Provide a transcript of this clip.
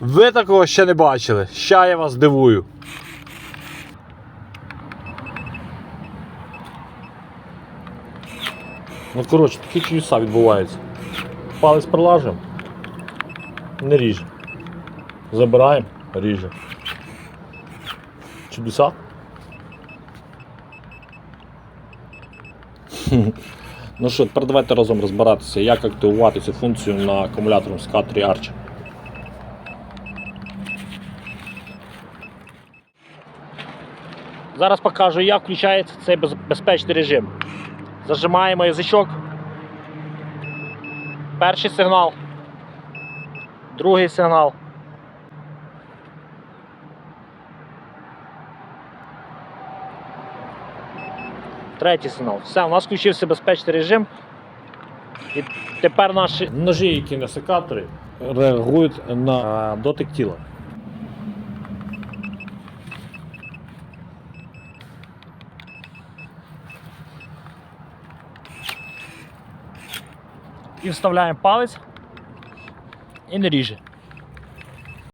Ви такого ще не бачили. Ща я вас здивую. Ну, коротше, такі чудеса відбуваються. Палець прилажуємо. Не ріже. Забираємо, ріже. Чудеса. Ну що, тепер давайте разом розбиратися, як активувати цю функцію на акумуляторному скаторі Archer. Зараз покажу, як включається цей безпечний режим. Зажимаємо язичок. Перший сигнал. Другий сигнал. Третій сигнал. Все, у нас включився безпечний режим. І тепер наші ножі, які на секаторі, реагують на е, дотик тіла. І вставляємо палець і не ріже.